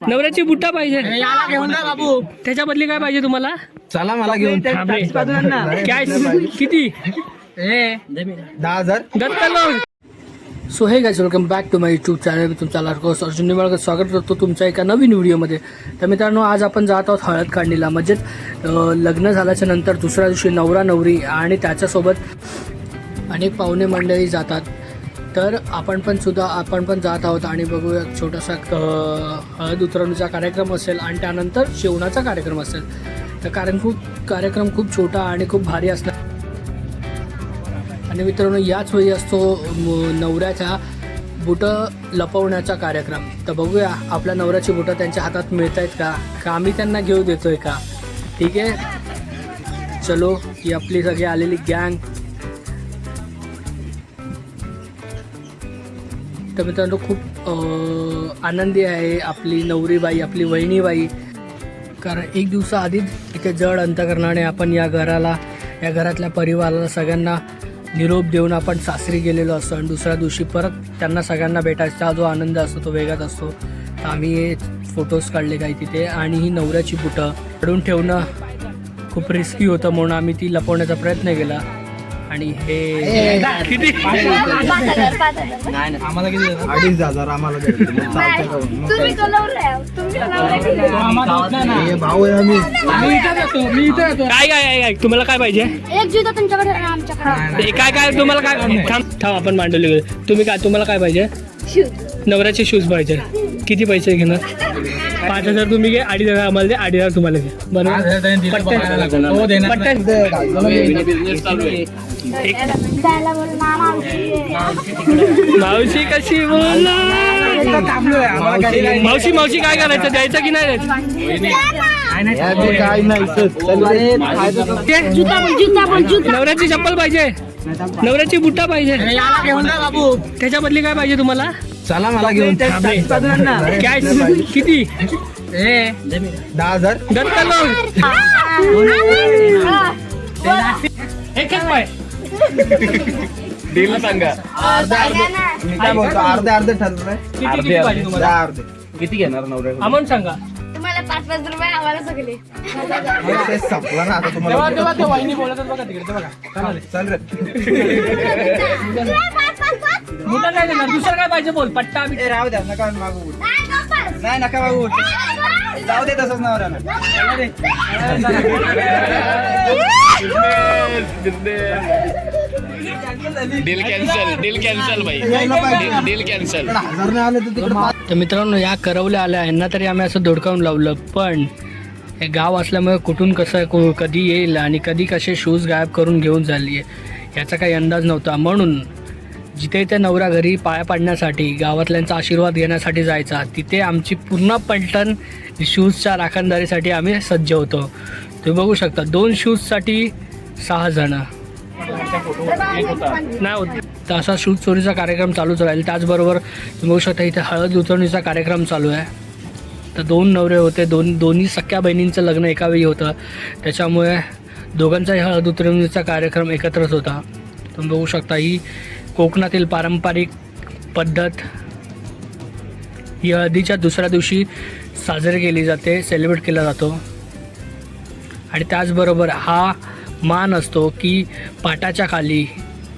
नवऱ्याची बुट्टा पाहिजे. याला घेऊन जा बाबू. त्याच्या बदली काय पाहिजे तुम्हाला? चला मला घेऊन. थांबे. काय किती? दहा हजार. दत्तलो. So hey guys welcome back to my YouTube channel मी तुमचा लाडको अर्जुन निंबाळकर स्वागत करतो तुमच्या एका नवीन व्हिडिओमध्ये तर मित्रांनो आज आपण जात आहोत हळद काढणीला. म्हणजेच अं, लग्न झाल्याच्यानंतर दुसऱ्या दिवशी नवरा नवरी आणि त्याच्यासोबत अनेक पाहुणे मंडळी जातात. तर आपण पण सुद्धा आपण पण जात आहोत आणि बघूया छोटासा हळद उतरवणीचा कार्यक्रम असेल आणि त्यानंतर शेवणाचा कार्यक्रम असेल. तर कारण खूप कार्यक्रम खूप छोटा आणि खूप भारी असणार आणि मित्रांनो याच वेळी असतो नवऱ्याच्या बुटं लपवण्याचा कार्यक्रम. तर बघूया आपल्या नवऱ्याची बुटं त्यांच्या हातात मिळत आहेत का? का आम्ही त्यांना घेऊ देतोय का? ठीक आहे? चलो ही आपली सगळी आलेली गँग तर मित्रांनो खूप आनंदी आहे आपली नवरीबाई आपली वहिनीबाई. कारण एक दिवसाआधीच इथे जड अंतकरणाने आपण या घराला या घरातल्या परिवाराला सगळ्यांना निरोप देऊन आपण सासरी गेलेलो असतो. आणि दुसऱ्या दिवशी परत त्यांना सगळ्यांना भेटायचा जो आनंद असतो तो वेगळाच असतो. तर आम्ही फोटोज काढले काही तिथे. आणि ही नवऱ्याची बुटं काढून ठेवणं खूप रिस्की होतं म्हणून आम्ही ती लपवण्याचा प्रयत्न केला. आणि हे किती? आम्हाला किती देणार? अडीच हजार आम्हाला भाऊ आहे आम्ही. मी इथं येतो मी इथं येतो. काय काय काय तुम्हाला काय पाहिजे? एक जुता तुमच्याकडे आमच्याकडे. काय काय? तुम्हाला काय थांब थांब आपण मांडवली तुम्ही काय तुम्हाला काय पाहिजे? नवऱ्याचे शूज पाहिजे. किती पैसे घेणार? पाच हजार तुम्ही घे अडीच हजार आम्हाला दे अडीच हजार तुम्हाला घे बरोबर? बोल मावशी कशी नाही. मावशी मावशी काय करायचं? द्यायचं की नाही द्यायचं? बोल बोल नवऱ्याची चप्पल पाहिजे. नवऱ्याची बुट्टा पाहिजे. त्याच्या बदली काय पाहिजे तुम्हाला? चला मला घेऊन. काय किती? दहा हजार. दत्तलो एक एक पाय. मी काय बोलतो अर्धे अर्धे ठरलंय तुम्हाला? दहा अर्धे. किती घेणार नवऱ्या अमाऊंट सांगा. तुम्हाला पाच पाच रुपये आम्हाला सगळे. ते संपलं ना आता तुम्हाला तेव्हा ते वहिनी बोलतच बघा तिकडे. ते बघा. चला रे. मोठा काय देणार दुसरं काय पाहिजे बोल पट्टा बिट्टा. राहू द्या नका मागू नाही नका मागू जाऊ दे तसंच नवऱ्याला. डील कॅन्सल डील कॅन्सल भाई डील कॅन्सल. पण हजार नाही आले तर तिकडे पाच- तर मित्रांनो या करवल्या आल्या. यांना तरी आम्ही असं धोडकावून लावलं पण हे गाव असल्यामुळे कुठून कसं को- कधी येईल आणि कधी कसे शूज गायब करून घेऊन झाली याचा काही अंदाज नव्हता. म्हणून जिथे त्या नवरा घरी पाया पाडण्यासाठी गावातल्यांचा आशीर्वाद घेण्यासाठी जायचा तिथे आमची पूर्ण पलटण शूजच्या राखणदारीसाठी आम्ही सज्ज होतो. तुम्ही बघू शकता दोन शूजसाठी सहा जणं. नाही होत. तसा शूज चोरीचा कार्यक्रम चालूच राहील. त्याचबरोबर तुम्ही बघू शकता इथे हळद उचवणीचा कार्यक्रम चालू आहे. तर दोन नवरे होते दोन दोन्ही सख्या बहिणींचं लग्न एका वेळी होतं. त्याच्यामुळे दोघांचाही हळद उतरवणीचा कार्यक्रम एकत्रच होता. तुम्ही बघू शकता ही कोकणातील पारंपरिक पद्धत ही हळदीच्या दुसऱ्या दिवशी साजरी केली जाते सेलिब्रेट केला जातो. आणि त्याचबरोबर हा मान असतो की पाटाच्या खाली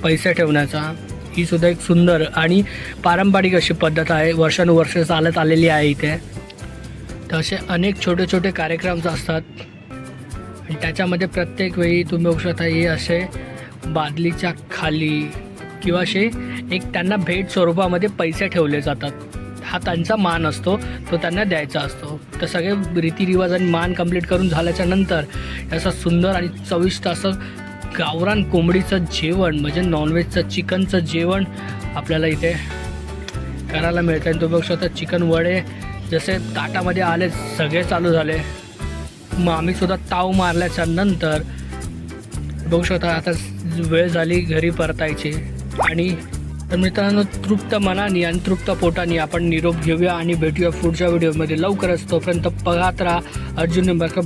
पैसे ठेवण्याचा. ही सुद्धा एक सुंदर आणि पारंपरिक अशी पद्धत आहे. वर्षानुवर्ष चालत आलेली आहे इथे. तर असे अनेक छोटे छोटे कार्यक्रम्स असतात. आणि त्याच्यामध्ये प्रत्येक वेळी तुम्ही बघू शकता हे असे बादलीच्या खाली किंवा असे एक त्यांना भेट स्वरूपामध्ये पैसे ठेवले जातात. हा त्यांचा मान असतो तो त्यांना द्यायचा असतो. तर सगळे रीतिरिवाज आणि मान कंप्लीट करून झाल्याच्यानंतर असं सुंदर आणि चविष्ट असं गावरान कोंबडीचं जेवण म्हणजे नॉनव्हेजचं चिकनचं जेवण आपल्याला इथे करायला मिळतं आणि तो बघू शकता चिकन वडे जसे ताटामध्ये आले सगळे चालू झाले. मग आम्हीसुद्धा ताव मारल्याच्या नंतर बघू शकता आता वेळ झाली घरी परतायची. आणि तर मित्रांनो तृप्त मनाने आणि तृप्त पोटाने आपण निरोप घेऊया आणि भेटूया पुढच्या व्हिडिओमध्ये. लवकरच तोपर्यंत पगात राहा. अर्जुन निंबाळकर